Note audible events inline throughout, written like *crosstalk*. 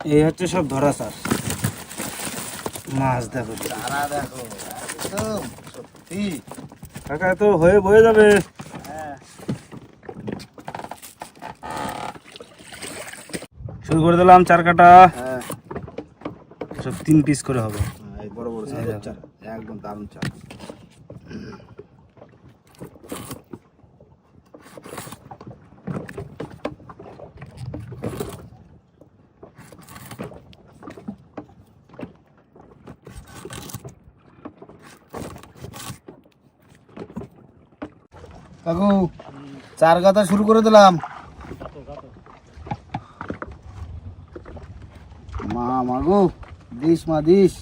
এই হচ্ছে সব ধরা স্যার মাছ দেখো তারা দেখো একদম সত্যি। কাকা তো হয়ে বয়ে যাবে। হ্যাঁ। শুরু করে দিলাম চার কাটা। হ্যাঁ। সব তিন পিস করে হবে। বড় বড়। চারা একদম দারুণ চা কাকু চার গাতা শুরু করে দিলাম। মা মাগো, দিস মা দিস।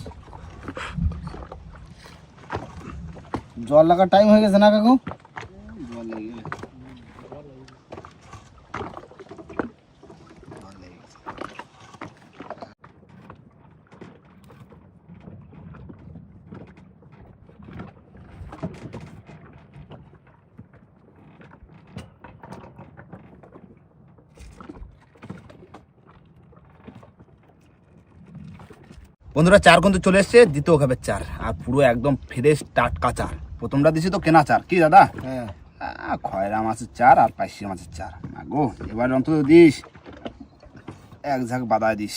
জল লাগার টাইম হয়ে গেছে না কাকু? জল লেগে গেছে। জল লেগে গেছে। বন্ধুরা চার কিন্তু চলে এসছে দ্বিতীয় খাবের চার। আর পুরো একদম ফ্রেশ টাটকা চার। প্রথমটা দিছি তো কেনা চার। কি দাদা? হ্যাঁ। খয়রা মাছের চার আর পাইসি মাছের চার। গো এবার অন্তত দিস। এক ঝাঁক বাদায় দিস।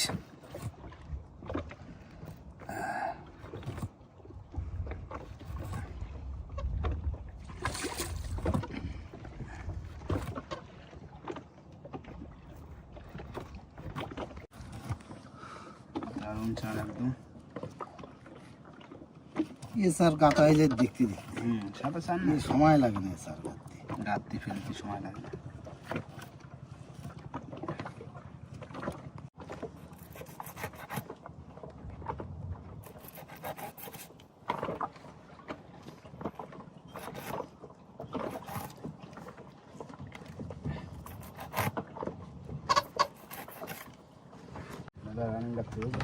এ সার কাটা হয়ে যায় দেখতে দেখতে হুম সাপের সার না সময় লাগে না এ সার কাটতে রাত্রি ফেলতে সময় লাগে না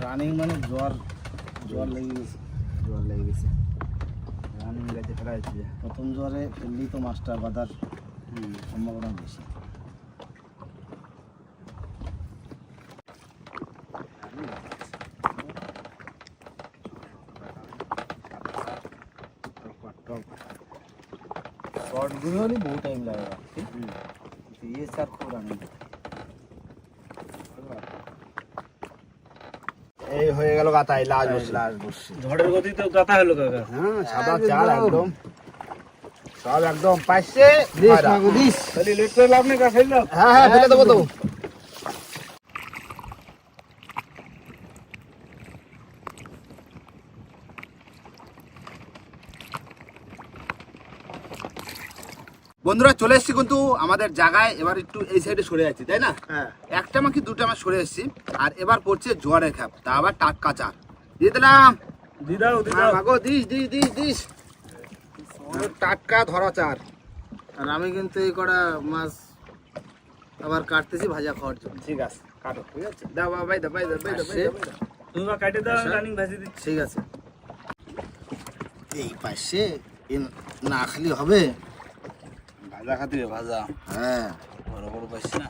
রানিং মানে জ্বর জ্বর লেগে গেছে রাইতে প্রথম জ্বরে ফেললেই তো মাছটা বাঁধার সম্ভাবনা বেশি। শর্টগুলো বহুত টাইম লাগে। দিয়ে স্যার খুব আনন্দ এই হয়ে গেল গাতায় লাজ বসে। লাজ বসে। ঝড়ের গতিতে গাতা হলো কাকা। হ্যাঁ সাদা চাল একদম। সব একদম পাইছে। দিস খালি লেট করে লাভ নেই কাকা হ্যাঁ হ্যাঁ ফেলে দেবো দেবো বন্ধুরা চলে এসেছি কিন্তু আমাদের জায়গায় এবার একটু এই সাইডে সরে যাচ্ছি তাই না? হ্যাঁ। একটা মাকি দুটো আমার সরে এসেছি আর এবার পড়ছে জোয়ারের খ্যাপ তা আবার টাটকা চার দিয়ে দিলাম। দিদাও হ্যাঁ, দিদাও মাগো দিস দিস দিস দিস। টাটকা ধরা চার আর আমি কিন্তু এই কটা মাছ আবার কাটতেছি ভাজা খাওয়ার জন্য। ঠিক আছে কাটো। ঠিক আছে? দাও ভাই ভাই দাও ভাই দাও ভাই দাও। তুমি বা কাটে দাও রানিং ভাজি দিচ্ছি। ঠিক আছে। এই পাশে না খালি হবে। ভাজা দিবে ভাজা। হ্যাঁ। বড় বড় পাইছি না?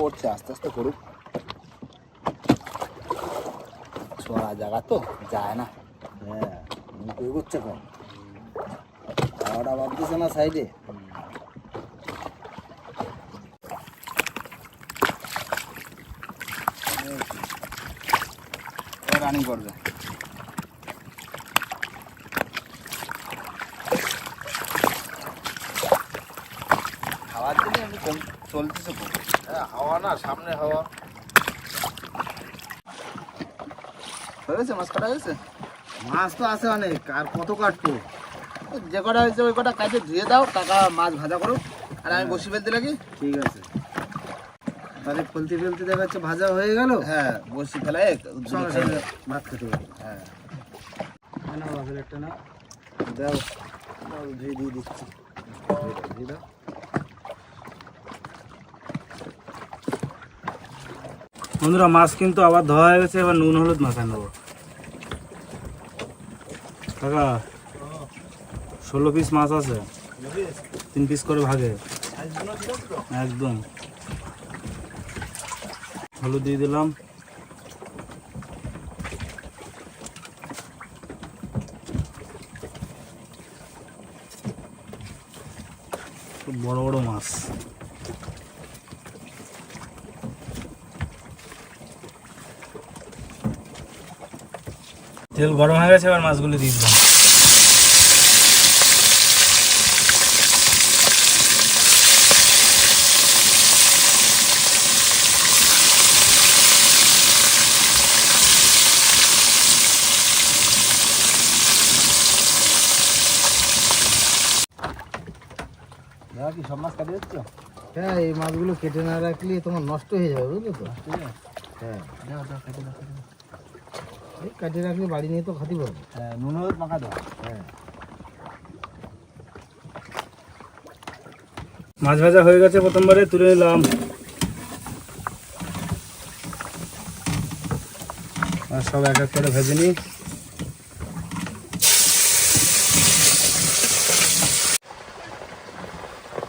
করছে আস্তে আস্তে করুক। ছোড়া জায়গা তো যায় না। হ্যাঁ। এগোচ্ছে কম। খাওয়াটা ভাবতেছে না সাইডে। রানিং করবে। খাওয়ার জন্য আমি কম চলতেছে খুব হ্যাঁ হাওয়া না সামনে হাওয়া। হয়েছে মাছ কাটা হয়েছে? মাছ তো আছে অনেক আর কত কাটবো? যে কটা হয়েছে ওই কটা কাছে ধুয়ে দাও কাকা মাছ ভাজা করো। আর আমি হ্যাঁ। বসি ফেলতে লাগি? ঠিক আছে। তাহলে ফেলতে ফেলতে দেখা যাচ্ছে ভাজা হয়ে গেল। হ্যাঁ বসি ফেলায় সঙ্গে সঙ্গে ভাত খেতে হবে। হ্যাঁ। একটা না দাও। ধুয়ে দিয়ে দিচ্ছি। ধুয়ে দাও। বন্ধুরা, মাছ কিন্তু আবার ধোয়া হয়ে গেছে, এবার নুন হলুদ মাখা নেব। কাকা, ষোলো পিস মাছ আছে। তিন পিস করে ভাগে। একদম। হলুদ দিয়ে দিলাম। বড় বড় মাছ। তেল গরম হয়ে গেছে এবার মাছগুলো দিয়ে দিলাম। কি সব মাছ কাটিয়ে দিচ্ছ? হ্যাঁ এই মাছগুলো কেটে না রাখলে তোমার নষ্ট হয়ে যাবে বুঝলি তো? হ্যাঁ দাও দাও কেটে দাও কেটে কাটিয়ে রাখলে বাড়ি নিয়ে তো খাতে পারব হ্যাঁ নুন হলুদ মাখা দাও। হ্যাঁ। মাছ ভাজা হয়ে গেছে প্রথমবারে তুলে নিলাম। আর সব এক এক করে ভেজে নিই।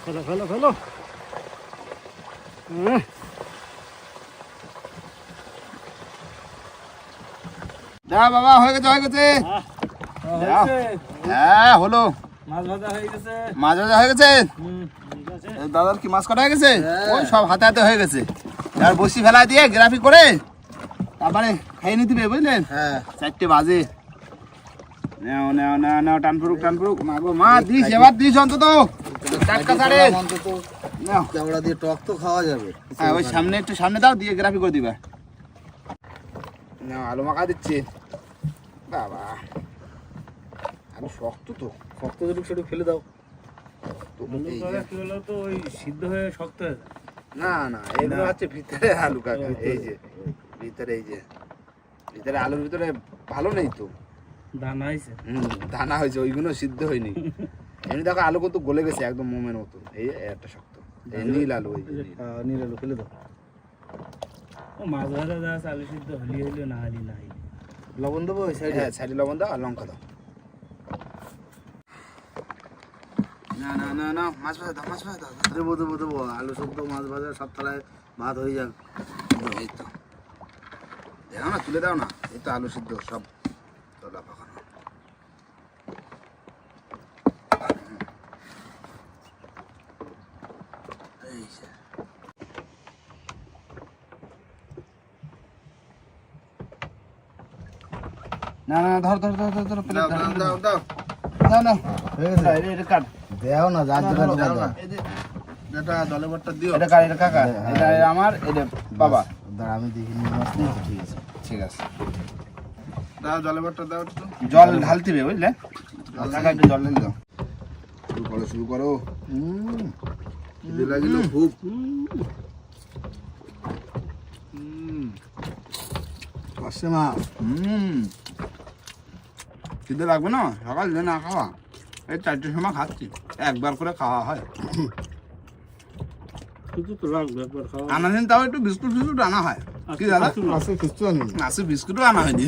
ফেলো ফেলো ফেলো। হুম, দাও বাবা হয়ে গেছে হয়ে গেছে। হ্যাঁ হলো। মাছ ভাজা হয়ে গেছে। মাছ ভাজা হয়ে গেছে? দাদার কি মাছ কাটা হয়ে গেছে? হ্যাঁ। ওই সব হাতে হাতে হয়ে গেছে। আর বসি ফেলা দিয়ে গ্রাফি করে তারপরে খাইয়ে নিতে হবে বুঝলেন? হ্যাঁ। চারটে বাজে। নাও নাও নাও নাও টান ফুরুক টান ফুরুক মাগো মা দিস এবার দিস অন্তত। টাটকা ছাড়ে অন্তত নাও। কেওড়া দিয়ে টক তো খাওয়া যাবে। হ্যাঁ ওই সামনে একটু সামনে দাও দিয়ে গ্রাফি করে দিবা। নাও আলু মাখা দিচ্ছি। বাবা। আলু শক্ত তো। শক্ত যদি সেটু ফেলে দাও। তো ওই সিদ্ধ হয়ে শক্ত হয়ে না না এগুলো। হচ্ছে ভিতরে আলু কাকা এই যে ভিতরে এই যে। ভিতরে আলুর ভিতরে ভালো নেই তো। দানা হয়েছে। হুম দানা হয়েছে ওইগুলো সিদ্ধ হয়নি। এমনি দেখো আলু কত গলে গেছে একদম মোমের মতো। এই একটা শক্ত। এই নীল আলু ওই নীল। নীল আলু ফেলে দাও। ও মাছ ভাজা যা আলু সিদ্ধ হলি হইল না হলি না হইল। লবণ দেবো ওই সাইডে হ্যাঁ সাইডে লবণ দাও আর লঙ্কা দাও। না না না না মাছ ভাজা দাও মাছ ভাজা দাও দাও। দেবো দেবো দেবো আলু মাছ ভাজা সব থালায় ভাত হয়ে যাক। এই তো। দাও না তুলে দাও না। এই তো আলু সিদ্ধ সব তোলা পাকানো এই যে। না না ধর ধর ধর ধর ধর প্লেট দাও দাও দাও। না হয়ে গেছে এটা এটা কাট। দেও না যেটা দাও, যেটা দাও না। দাও। এই যে, যেটা দলে ভরটা দিও। এটা কার এটা কাকা হ্যাঁ, এটা হ্যাঁ। আমার এটা বাবা। দাঁড়া আমি দেখি নিয়ে আসছি। ঠিক আছে ঠিক আছে। দাও জলে ভরটা দাও একটু। জল ঢালতে হবে বুঝলে কাকা একটু জল ঢেলে দাও। শুরু করো শুরু করো। হুম। লাগিল খুব। মা। হুম। খিদে লাগবে না? সকাল দিয়ে না খাওয়া। এই চারটের সময় খাচ্ছি। একবার করে খাওয়া হয়। শুধু তো লাগবে একবার খাওয়া আনা দিন তাও একটু বিস্কুট ফিস্কুট আনা হয়। কি দাদা? আসে কিছু আনি আসে বিস্কুটও আনা হয়নি।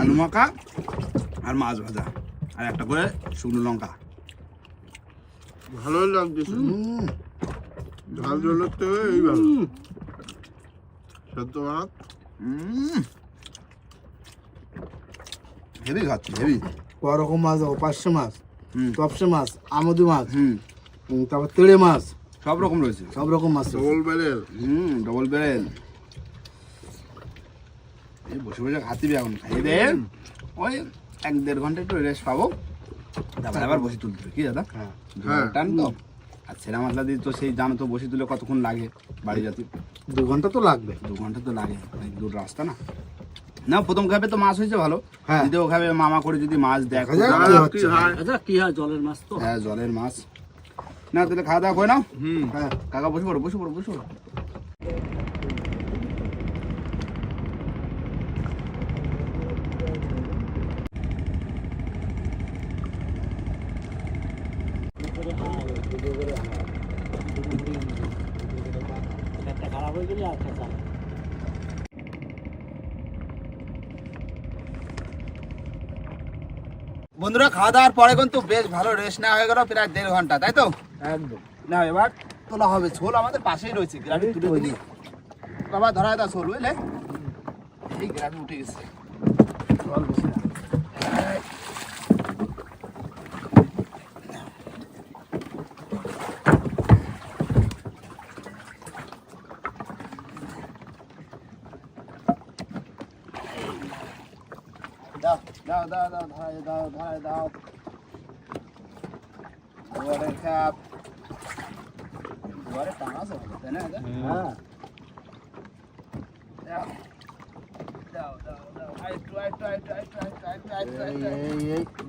আলু মাখা আর মাছ ভাজা। আর একটা করে শুকনো লঙ্কা। ভালোই লাগছে ঝাল ঝোলের থেকে এই ভালো সত্য ভাত। হুম। হেভি খাচ্ছি হেভি। ক রকম মাছ দেবো পাঁচশো মাছ হুম। তপসে মাছ আমুদি মাছ তারপর তেড়ে মাছ। সব রকম রয়েছে। সব রকম মাছ ডবল বেলের হুম ডবল বেরেল এই বসে বসে খাচ্ছি এখন খাইয়ে দে। ওই এক দেড় ঘণ্টা একটু রেস্ট পাবো। তারপরে আবার বসে তুলতে হবে। কি দাদা? হ্যাঁ। টান তো? আর ছেঁড়া মশলা দিয়ে তো সেই জানো তো বসে তুলে কতক্ষণ লাগে বাড়ি যাতে দু ঘণ্টা তো লাগবে। দু ঘণ্টা তো লাগে অনেক দূর রাস্তা না। না প্রথম খাবে তো মাছ হয়েছে ভালো। হ্যাঁ। দ্বিতীয় খাবে মামা করে যদি মাছ দেখো। কি আচ্ছা কি হয় জলের মাছ তো? হ্যাঁ জলের মাছ। না তাহলে খাওয়া দাওয়া করে নাও। হ্যাঁ কাকা বসে পড়ো বসে পড়ো বসে পড়ো একটা খারাপ হয়ে গেলে আর একটা চালায়। বন্ধুরা খাওয়া দাওয়ার পরে কিন্তু বেশ ভালো রেস্ট নেওয়া হয়ে গেল প্রায় দেড় ঘণ্টা তাই তো? একদম। না এবার তোলা হবে ছোল আমাদের পাশেই রয়েছে গ্রামে তুলে দিলি। বাবা ধরা দাও ছোল বুঝলে? এই গ্রামে উঠে গেছে। জল বেশি না। ধরাই দাও ধরাই দাও। দুয়ারে খাপ। দুয়ারে টানা আছে তাই না হ্যাঁ।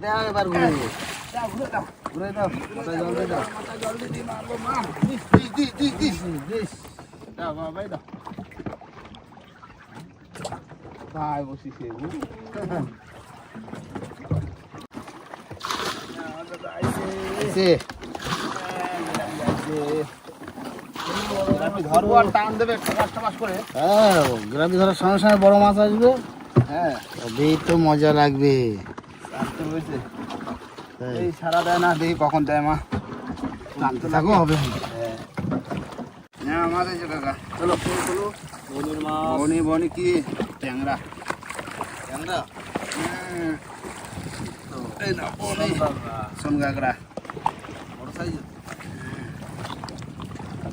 দাও এবার ঘুরে। হ্যাঁ, দাও ঘুরে দাও। ঘুরে দাও মাথা জলদি দাও। মাথা জলদি দি মারবো মা। দিস দিস দিস দিস দিস। দাও বাবাই দাও। ভাই বসিছে *laughs* করে। হ্যাঁ গ্রামে ধরার সঙ্গে সঙ্গে বড় মাছ আসবে। হ্যাঁ। তবেই তো মজা লাগবে। এই সারা দেয় না দেখি কখন দেয় মা। টানতে হবে। হ্যাঁ। আছে কাকা। চলো চলো বনির মাছ। বনি বনি কি? ট্যাংরা। ক্যাংরা হ্যাঁ। এই না বনি। সোন কাকড়া বড় সাইজ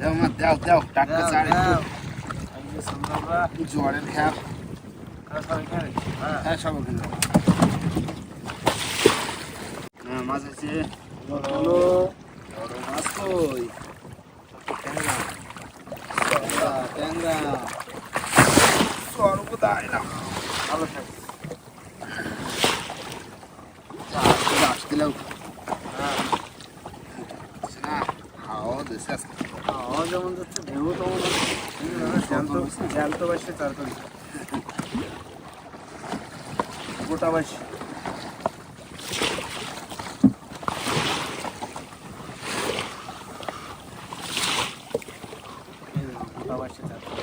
দাও মা দাও দাও টাটকা চাড় জোয়ারের খ্যাপ হ্যাঁ। সব ওখানে। হ্যাঁ মাছ আছে। বড় মাছ কই? ক্যাংরা ক্যাংরা সর্বদা এলাম ভালো সাইজ আসতে লাগ না হাওয়া দেশে আজকে। আওয়াজ যেমন যাচ্ছে ঢেউ তেমন জ্যান্ত জ্যান্ত বাসছে তাড়াতাড়ি গোটা বাসি গোটা বাসছে তাড়াতাড়ি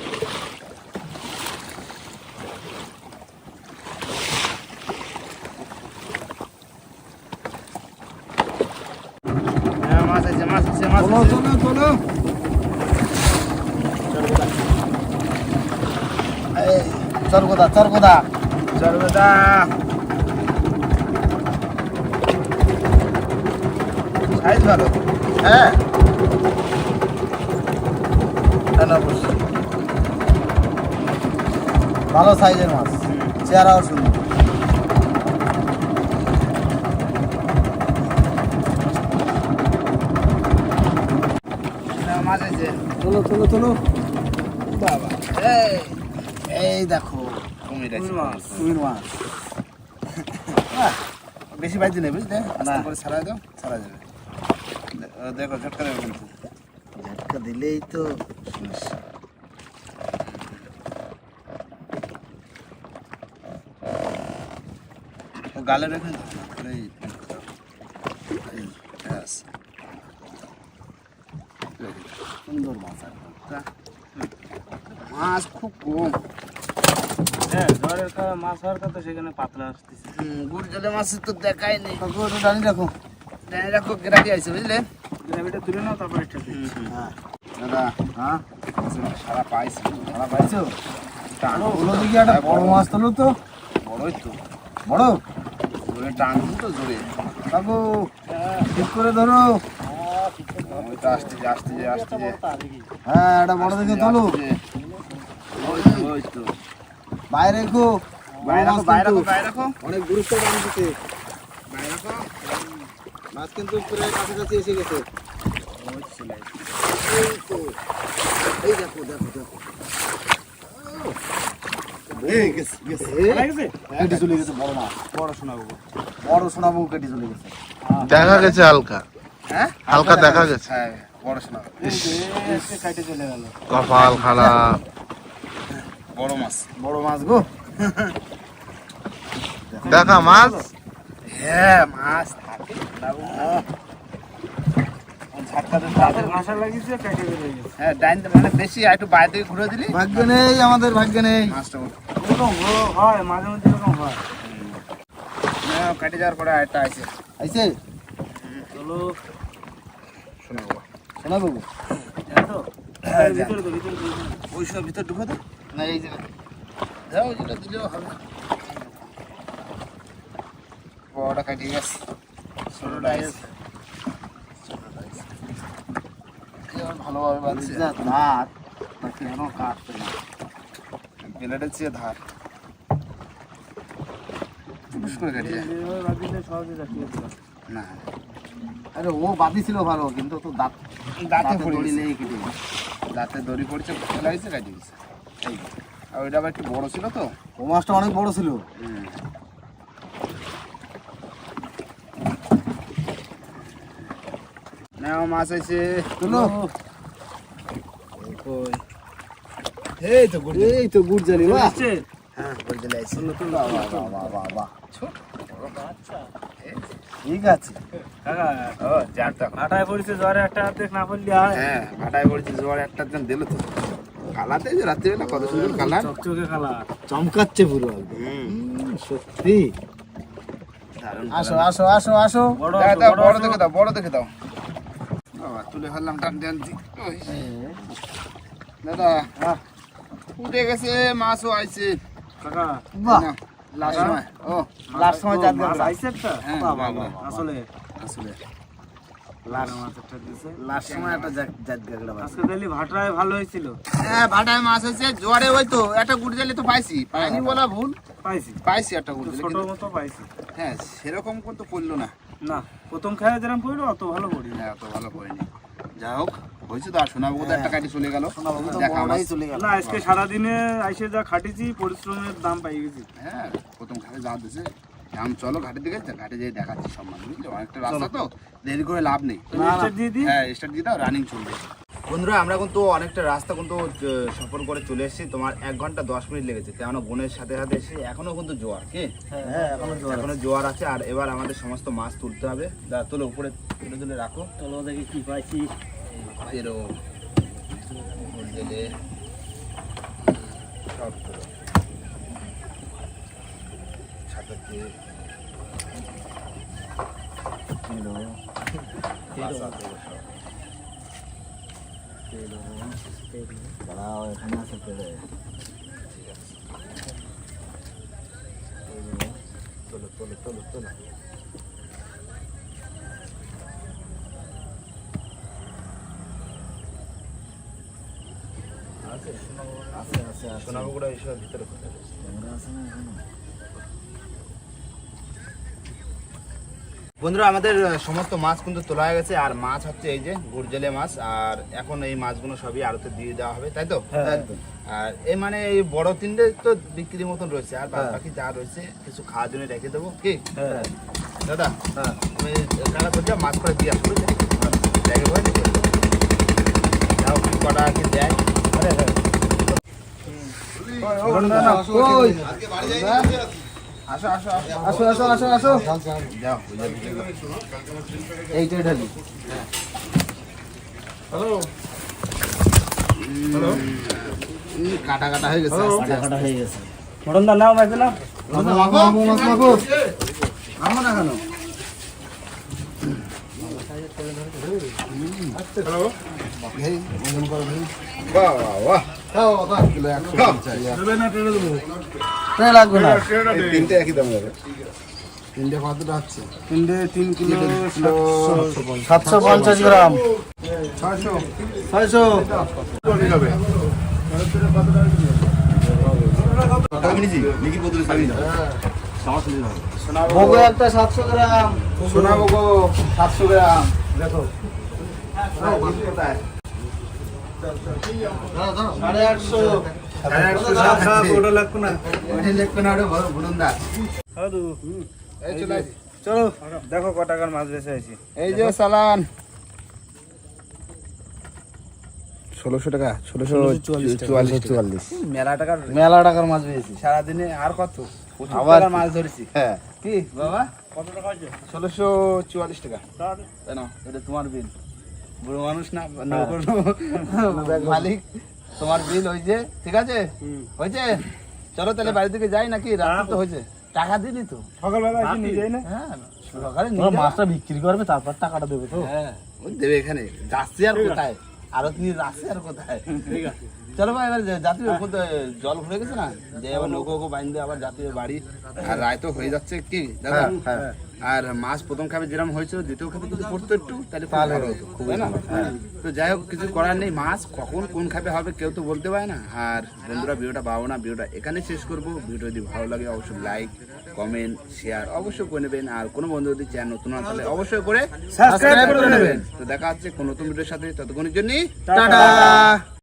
হ্যাঁ মাছ আছে মাছ আছে মাছ চলো আছে চলো চলো চরগোদা চরগোদা। সর্বদা সাইজ ভালো? হ্যাঁ। ভালো সাইজের মাছ চেহারাও সুন্দর। মাছ আছে চলো চলো চলো। বাবা। এই। এই দেখো কুমির মাছ কুমির মাছ। বেশি বাইতে নেই বুঝলে? না। করে ছাড়া দাও ছাড়া যাবে। দেখো ঝটকা দেবে কিন্তু। ঝটকা দিলেই তো সমস্যা গালে রেখে। সুন্দর মাছ মাছ খুব কম। হ্যাঁ ঝড়ের খাওয়া মাছ হওয়ার কথা সেখানে পাতলা আসতেছে। হুম, গুড় জলে মাছের তো দেখাই নেই। কাকু ওটা ডানি রাখো। জানি রাখো গ্রাটি আছে বুঝলে? গ্রাভিটা তুলে নাও তারপর একটা হ্যাঁ। দাদা হ্যাঁ? সারা পাইছি ভাড়া পাইছো? ওগুলো দিকে একটা বড় মাছ তোলো তো। বড়ই তো। বড়? জোরে টানছি তো জোরে। কাকু ঠিক করে ধরো। আসতে যে আসতে যে আসতে হ্যাঁ এটা বড় দেখে তোলো। ওই তো ওই তো। বাইরে রাখো। বাইরে রাখো বাইরে রাখো বাইরে রাখো। অনেক গুরুত্ব দাম দিতে বাইরে রাখো। মাছ কিন্তু পুরো কাছাকাছি এসে গেছে। এই দেখো দেখো দেখো। দেখা গেছে হালকা। হ্যাঁ? হালকা দেখা গেছে। হ্যাঁ, পড়াশোনা কপাল খারাপ। মাছ। বড় মাছ গো। দেখা মাছ? হ্যাঁ মাছ থাকে হ্যাঁ মানে ভাগ্য নেই আমাদের ভাগ্য নেই। হয় মাঝে মধ্যে এরকম হয়। যাওয়ার পরে আরেকটা চলো। শোনা বাবা। ওই সব ভিতর ঢুকো তো না এই যে যাও যেটা দিলেও হবে। বড়টা কেটে গেছে। ছোটটা আছে। ভালোভাবে বাঁধছে। যা ধার তাকে এখনও কাটতে না। চেয়ে ধার। করে কেটে যায়। না। আরে ও বাদি ছিল ভালো কিন্তু তো দাঁত দাঁতে দড়ি কেটে দাঁতে দড়ি পড়ছে ভয় লাগছে কেটে গেছে। এই আর ওইটা আবার একটু বড় ছিল তো? ও মাছটা অনেক বড় ছিল। নাও মাছ আছে তুলো। এই তো গুড় এই তো গুড় জালি বাহ। হ্যাঁ গুড় আছে। বাহ বাহ বাহ বাহ বাহ ছোট ঠিক আছে। কাকা ও আটায় পড়েছে জ্বরে একটা অর্ধেক না পড়লে হয়। হ্যাঁ পড়েছি জোয়ার একটা দিন দিল তো। কালাতে যে রাত্রিবেলা কত সুন্দর কালার চকচকে কালার চমকাচ্ছে পুরো হুম। সত্যি। আসো আসো আসো আসো। দাও, বড় বড় দেখে দাও বড় দেখে দাও। বাবা তুলে ফেললাম টান টানছি দাদা উঠে গেছে মাছও আইছে। কাকা বাহ। লাস্ট সময় ও। লাস্ট সময় গাবলা। আইছে একটা? হ্যাঁ, বাহ। আসলে। আসলে। জোয়ারে ওই তো একটা তো পাইছি। পাইনি বলা ভুল। পাইছি। পাইছি একটা গুড় ছোট মতো পাইছি। হ্যাঁ সেরকম কিন্তু না। না প্রথম খেয়ে যেরকম পড়ল অত ভালো পড়ি হ্যাঁ অত ভালো হোক হয়েছে তো আর সোনাবু তো একটা কাটি চলে গেল। দেখা বড়টাই চলে গেল। না আজকে সারাদিনে আইসে যা খাটিছি পরিশ্রমের দাম পাই গেছি। হ্যাঁ। প্রথম ঘাটে যা দিছে। এখন চলো ঘাটের দিকে ঘাটে যেয়ে দেখাচ্ছি সব মাছ বুঝলে? অনেকটা রাস্তা তো দেরি করে লাভ নেই। হ্যাঁ স্টার্ট দিয়ে দাও রানিং চলবে। বন্ধুরা আমরা কিন্তু অনেকটা রাস্তা কিন্তু সফর করে চলে এসেছি। তোমার এক ঘণ্টা দশ মিনিট লেগেছে কেন বোনের সাথে সাথে এসে এখনও কিন্তু জোয়ার কি? হ্যাঁ এখনও জোয়ার এখনও জোয়ার আছে আর এবার আমাদের সমস্ত মাছ তুলতে হবে। দা তুলে উপরে তুলে তুলে রাখো। চলো দেখি কি পাইছি। গেলে সব তোলো। সাথে দাঁড়াও এখানে আছে পেলে তোলো তোলো তোলো তোলো আছে আছে আছে সোনাবুকুড়া এইসব ভিতরে কোথায়? ক্যামেরা আছে না বন্ধুরা আমাদের সমস্ত মাছ কিন্তু তোলা হয়ে গেছে আর মাছ হচ্ছে এই যে গুড়জেলে মাছ আর এখন এই মাছগুলো সবই আড়তে দিয়ে দেওয়া হবে তাই তো আর এই মানে এই বড় তিনটে তো বিক্রির মতন রয়েছে আর বাকি যা রয়েছে কিছু খাওয়ার জন্য রেখে দেবো কি হ্যাঁ দাদা হ্যাঁ তুমি কারা করছ মাছ করে দিয়ে আসো বুঝলে? ব্যাগে ভরে যাও। যাও কি কটা কি দেয় আরে হ্যাঁ আসো আসো আসো আসো আসো আসো। এইটাই ঢালি উম, কাটা কাটা হয়ে গেছে। আস্তে। টাকাটা হয়ে গেছে। মটন দা নাও। মাইছে না মাখো মাখো কেন? বাহ বাহ। তাই লাগবে না। তিনটে একই দাম হবে তিনটে কতটা হচ্ছে তিনটে তিন কিলো সাতশো পঞ্চাশ। গ্রাম। ছয়শো। ছয়শো। ভোগো একটা সাতশো গ্রাম। সোনা বাবু সাতশো গ্রাম। দেখো। কোথায়? সাড়ে আটশো। চলে দেখো ক টাকার মাছ বেঁচে আছি এই যে ষোলোশো টাকা ষোলোশো চুয়াল্লিশ চুয়াল্লিশ। মেলা টাকার মেলা টাকার মাছ পেয়েছি সারাদিনে আর কত? আবার মাছ ধরেছি। হ্যাঁ। কি বাবা? কত টাকা ষোলোশো চুয়াল্লিশ টাকা। তাই না এটা তোমার বিল। বুড়ো মানুষ না নৌকোর মালিক। তোমার বিল হয়েছে ঠিক আছে? হয়েছে? চলো তাহলে বাড়ি থেকে যাই নাকি? রাত্রে তো হয়েছে। টাকা দিলি তো। সকালবেলা এসে নিয়ে যাই না। হ্যাঁ সকালে মাছটা বিক্রি করবে তারপর টাকাটা দেবে তো। হ্যাঁ দেবে এখানে। যাচ্ছি আর কোথায়? আরও তুমি যাচ্ছি আর কোথায়? ঠিক আছে। চলো ভাই এবার যাত্রী জল ভরে গেছে না? যে আবার নৌকো বাইন্দে আবার যাত্রীর বাড়ি। আর রায় তো হয়ে যাচ্ছে কি? দাদা? আর মাছ প্রথম খাবে যেরকম হয়েছিল দ্বিতীয় খাবে যদি পড়তো একটু তাহলে হতো তাই না? তো যাই হোক কিছু করার নেই মাছ কখন কোন খাবে হবে কেউ তো বলতে পারে না। আর বন্ধুরা ভিডিওটা পাবো না ভিডিওটা এখানে শেষ করব। ভিডিও যদি ভালো লাগে অবশ্যই লাইক কমেন্ট শেয়ার অবশ্যই করে নেবেন। আর কোনো বন্ধু যদি চ্যানেল নতুন হয় তাহলে অবশ্যই করে সাবস্ক্রাইব করে নেবেন। তো দেখা হচ্ছে কোনো নতুন ভিডিওর সাথে ততক্ষণের জন্য টাটা।